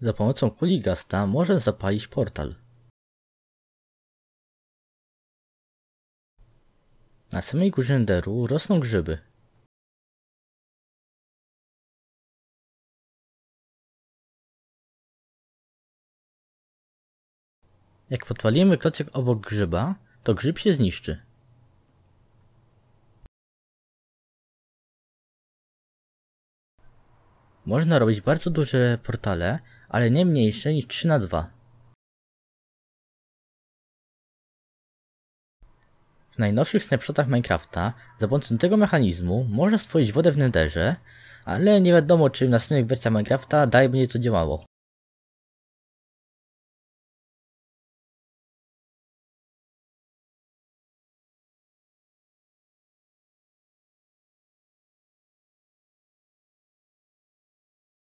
Za pomocą kuli Gasta można zapalić portal. Na samej górze rosną grzyby. Jak podpalimy klocek obok grzyba, to grzyb się zniszczy. Można robić bardzo duże portale, ale nie mniejsze niż 3 na 2. W najnowszych snapshotach Minecrafta za pomocą tego mechanizmu można stworzyć wodę w netherze, ale nie wiadomo czy w następnych wersjach Minecrafta dalej będzie to działało.